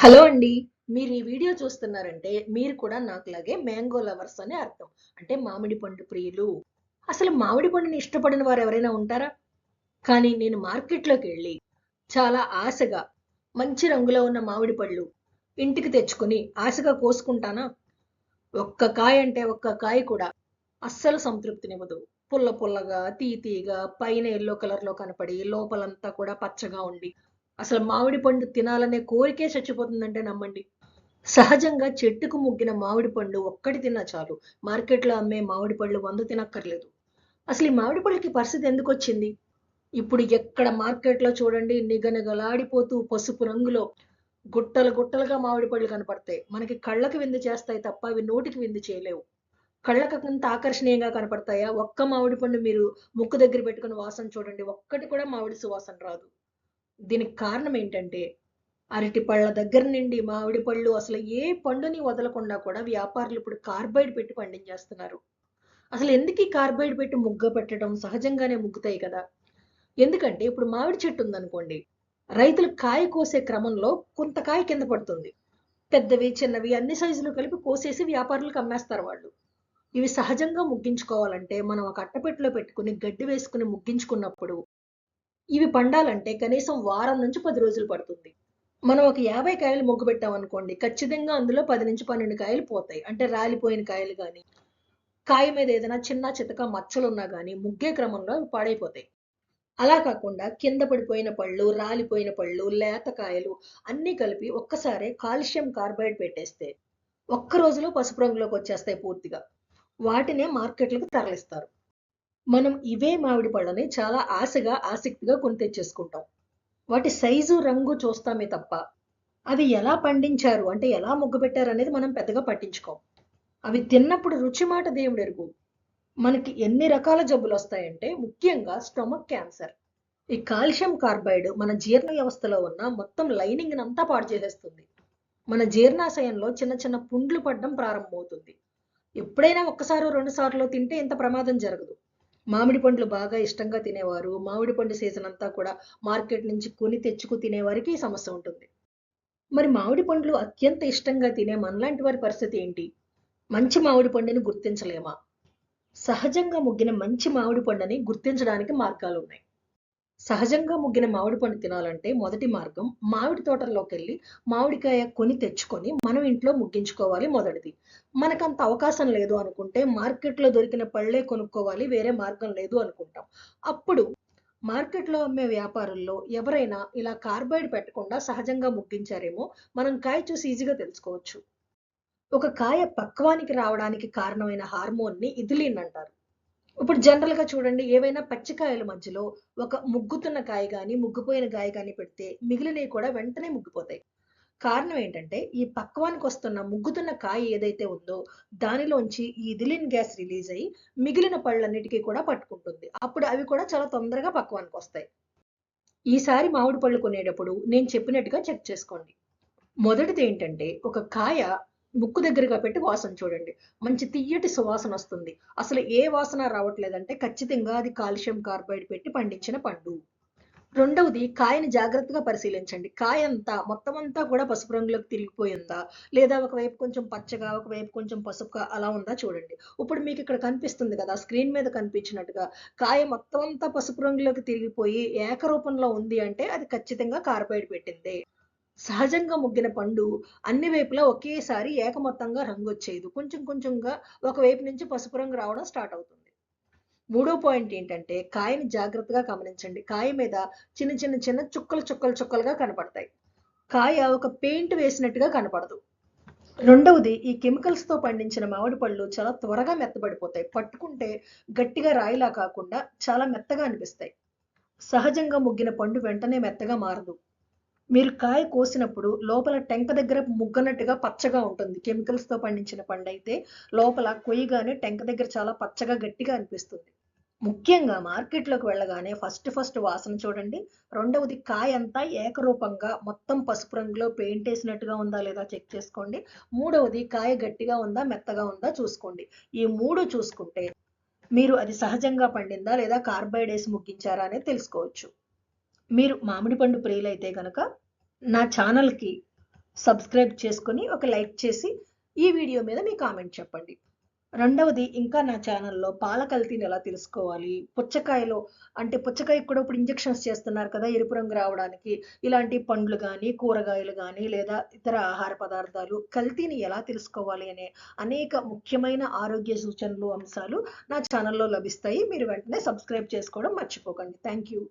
Hello అండి. మీరు ఈ వీడియో చూస్తున్నారంటే మీరు కూడా నాకులాగే మ్యాంగో లవర్స్ అని అర్థం. అంటే మామిడి పండు ప్రియులు. అసలు మామిడి పండుని ఇష్టపడిన వారు ఎవరైనా ఉంటారా? కానీ నేను మార్కెట్లోకి వెళ్ళి చాలా ఆశగా మంచి రంగులో ఉన్న మామిడి పళ్ళు ఇంటికి తెచ్చుకొని ఆశగా కోసుకుంటానా? ఒక్క కాయ అంటే ఒక్క కాయ కూడా అస్సలు సంతృప్తినివ్వదు. పుల్ల పుల్లగా తీతీగా పైన ఎల్లో కలర్లో కనపడి లోపలంతా కూడా పచ్చగా ఉండి అసలు మామిడి పండు తినాలనే కోరికే చచ్చిపోతుందంటే నమ్మండి. సహజంగా చెట్టుకు ముగ్గిన మామిడి పండు ఒక్కటి తిన్నా చాలు. మార్కెట్లో అమ్మే మామిడి పళ్ళు వంద తినక్కర్లేదు. అసలు ఈ మామిడి పళ్ళకి పరిస్థితి ఎందుకు వచ్చింది ఇప్పుడు ఎక్కడ మార్కెట్లో చూడండి నిగనిగలాడిపోతూ పసుపు రంగులో గుట్టలు గుట్టలుగా మామిడి పళ్ళు కనపడతాయి. మనకి కళ్ళకు విందు చేస్తాయి తప్ప అవి నోటికి విందు చేయలేవు. కళ్ళకు అంత ఆకర్షణీయంగా కనపడతాయా? ఒక్క మామిడి పండు మీరు ముక్కు దగ్గర పెట్టుకుని వాసన చూడండి ఒక్కటి కూడా మామిడి సువాసన రాదు. దీనికి కారణం ఏంటంటే అరటి పళ్ళ దగ్గర నుండి మామిడి పళ్ళు అసలు ఏ పండుని వదలకుండా కూడా వ్యాపారులు ఇప్పుడు కార్బైడ్ పెట్టి పండించేస్తున్నారు. అసలు ఎందుకు ఈ కార్బైడ్ పెట్టి ముగ్గ పెట్టడం? సహజంగానే ముగ్గుతాయి కదా. ఎందుకంటే ఇప్పుడు మామిడి చెట్టు ఉందనుకోండి రైతులు కాయ కోసే క్రమంలో కొంత కాయ కింద పడుతుంది. పెద్దవి చిన్నవి అన్ని సైజులు కలిపి కోసేసి వ్యాపారులకు అమ్మేస్తారు వాళ్ళు. ఇవి సహజంగా ముగ్గించుకోవాలంటే మనం ఒక అట్టపెట్టలో పెట్టుకుని గడ్డి వేసుకుని ముగ్గించుకున్నప్పుడు ఇవి పండాలంటే కనీసం వారం నుంచి పది రోజులు పడుతుంది. మనం ఒక యాభై కాయలు మొగ్గు పెట్టామనుకోండి ఖచ్చితంగా అందులో పది నుంచి పన్నెండు కాయలు పోతాయి. అంటే రాలిపోయిన కాయలు కానీ కాయ మీద ఏదైనా చిన్న చితక మచ్చలు ఉన్నా కానీ ముగ్గే క్రమంలో అవి పాడైపోతాయి. అలా కాకుండా కింద పడిపోయిన పళ్ళు రాలిపోయిన పళ్ళు లేత కాయలు అన్నీ కలిపి ఒక్కసారే కాల్షియం కార్బైడ్ పెట్టేస్తే ఒక్క రోజులో పసుపు రంగులోకి వచ్చేస్తాయి పూర్తిగా. వాటినే మార్కెట్లకు తరలిస్తారు. మనం ఇవే మామిడి పళ్ళని చాలా ఆశగా ఆసక్తిగా కొని తెచ్చేసుకుంటాం. వాటి సైజు రంగు చూస్తామే తప్ప అవి ఎలా పండించారు అంటే ఎలా ముగ్గు పెట్టారు అనేది మనం పెద్దగా పట్టించుకోం. అవి తిన్నప్పుడు రుచి మాట దేవుడు ఎరుగు. మనకి ఎన్ని రకాల జబ్బులు వస్తాయంటే ముఖ్యంగా స్టొమక్ క్యాన్సర్. ఈ కాల్షియం కార్బైడ్ మన జీర్ణ వ్యవస్థలో ఉన్న మొత్తం లైనింగ్ అంతా పాడు చేసేస్తుంది. మన జీర్ణాశయంలో చిన్న చిన్న పుండ్లు పడడం ప్రారంభమవుతుంది. ఎప్పుడైనా ఒక్కసారో రెండు సార్లు తింటే ఇంత ప్రమాదం జరగదు. మామిడి పండ్లు బాగా ఇష్టంగా తినేవారు. మామిడి పండు సీజన్ అంతా కూడా మార్కెట్ నుంచి కొని తెచ్చుకు తినేవారికి సమస్య ఉంటుంది. మరి మామిడి పండ్లు అత్యంత ఇష్టంగా తినే మనలాంటి వారి పరిస్థితి ఏంటి? మంచి మామిడి పండుని గుర్తించలేమా? సహజంగా ముగ్గిన మంచి మామిడి పండుని గుర్తించడానికి మార్గాలు ఉన్నాయి సహజంగా ముగ్గిన మామిడి పండు తినాలంటే మొదటి మార్గం మామిడి తోటల్లోకి వెళ్ళి మామిడికాయ కొని తెచ్చుకొని మనం ఇంట్లో ముగ్గించుకోవాలి మొదటిది. మనకంత అవకాశం లేదు అనుకుంటే మార్కెట్లో దొరికిన పళ్ళే కొనుక్కోవాలి వేరే మార్గం లేదు అనుకుంటాం. అప్పుడు మార్కెట్లో అమ్మే వ్యాపారుల్లో ఎవరైనా ఇలా కార్బైడ్ పెట్టకుండా సహజంగా ముగ్గించారేమో మనం కాయ చూసి ఈజీగా తెలుసుకోవచ్చు. ఒక కాయ పక్వానికి రావడానికి కారణమైన హార్మోన్ని ఇథిలిన్ అంటారు. ఇప్పుడు జనరల్గా చూడండి ఏవైనా పచ్చికాయల మధ్యలో ఒక ముగ్గుతున్న కాయ కానీ ముగ్గుపోయిన కాయ కానీ పెడితే మిగిలినవి కూడా వెంటనే ముగ్గిపోతాయి. కారణం ఏంటంటే ఈ పక్వానికి వస్తున్న ముగ్గుతున్న కాయ ఏదైతే ఉందో దానిలోంచి ఈ ఇథిలిన్ గ్యాస్ రిలీజ్ అయ్యి మిగిలిన పళ్ళన్నిటికీ కూడా పట్టుకుంటుంది. అప్పుడు అవి కూడా చాలా తొందరగా పక్వానికి వస్తాయి. ఈసారి మామిడి పళ్ళు కొనేటప్పుడు నేను చెప్పినట్టుగా చెక్ చేసుకోండి. మొదటిది ఏంటంటే ఒక కాయ ముక్కు దగ్గరగా పెట్టి వాసన చూడండి. మంచి తీయటి సువాసన వస్తుంది. అసలు ఏ వాసన రావట్లేదంటే ఖచ్చితంగా అది కాల్షియం కార్బైడ్ పెట్టి పండించిన పండు. రెండవది కాయని జాగ్రత్తగా పరిశీలించండి. కాయ అంతా మొత్తం అంతా కూడా పసుపు రంగులోకి తిరిగిపోయిందా లేదా ఒకవైపు కొంచెం పచ్చగా ఒకవైపు కొంచెం పసుపుగా అలా ఉందా చూడండి. ఇప్పుడు మీకు ఇక్కడ కనిపిస్తుంది కదా స్క్రీన్ మీద కనిపించినట్టుగా కాయ మొత్తం అంతా పసుపు రంగులోకి తిరిగిపోయి ఏకరూపంలో ఉంది అంటే అది ఖచ్చితంగా కార్బైడ్ పెట్టిందే. సహజంగా ముగ్గిన పండు అన్ని వైపులా ఒకేసారి ఏకమొత్తంగా రంగు వచ్చేది కొంచెం కొంచెంగా ఒకవైపు నుంచి పసుపు రంగు రావడం స్టార్ట్ అవుతుంది. మూడో పాయింట్ ఏంటంటే కాయని జాగ్రత్తగా గమనించండి. కాయ మీద చిన్న చిన్న చిన్న చుక్కలు చుక్కలు చుక్కలుగా కనపడతాయి. కాయ ఒక పెయింట్ వేసినట్టుగా కనపడదు. రెండవది ఈ కెమికల్స్తో పండించిన మామిడి పళ్ళు చాలా త్వరగా మెత్తబడిపోతాయి. పట్టుకుంటే గట్టిగా రాయిలా కాకుండా చాలా మెత్తగా అనిపిస్తాయి. సహజంగా ముగ్గిన పండు వెంటనే మెత్తగా మారదు. మీరు కాయ కోసినప్పుడు లోపల టెంక దగ్గర ముగ్గనట్టుగా పచ్చగా ఉంటుంది. కెమికల్స్తో పండించిన పండు అయితే లోపల కొయ్యగానే టెంక దగ్గర చాలా పచ్చగా గట్టిగా అనిపిస్తుంది. ముఖ్యంగా మార్కెట్లోకి వెళ్ళగానే ఫస్ట్ ఫస్ట్ వాసన చూడండి. రెండవది కాయ అంతా ఏకరూపంగా మొత్తం పసుపు రంగులో పెయింట్ వేసినట్టుగా ఉందా లేదా చెక్ చేసుకోండి. మూడవది కాయ గట్టిగా ఉందా మెత్తగా ఉందా చూసుకోండి. ఈ మూడు చూసుకుంటే మీరు అది సహజంగా పండిందా లేదా కార్బైడ్ వేసి ముగ్గించారా అనేది తెలుసుకోవచ్చు. మీరు మామిడి పండు ప్రియులైతే కనుక నా ఛానల్కి సబ్స్క్రైబ్ చేసుకొని ఒక లైక్ చేసి ఈ వీడియో మీద మీ కామెంట్ చెప్పండి. రెండవది ఇంకా నా ఛానల్లో పాల కల్తీని ఎలా తెలుసుకోవాలి? పుచ్చకాయలో అంటే పుచ్చకాయకు కూడా ఇప్పుడు ఇంజెక్షన్స్ చేస్తున్నారు కదా ఎరుపు రంగు రావడానికి. ఇలాంటి పండ్లు కానీ కూరగాయలు కానీ లేదా ఇతర ఆహార పదార్థాలు కల్తీని ఎలా తెలుసుకోవాలి అనే అనేక ముఖ్యమైన ఆరోగ్య సూచనలు అంశాలు నా ఛానల్లో లభిస్తాయి. మీరు వెంటనే సబ్స్క్రైబ్ చేసుకోవడం మర్చిపోకండి. Thank you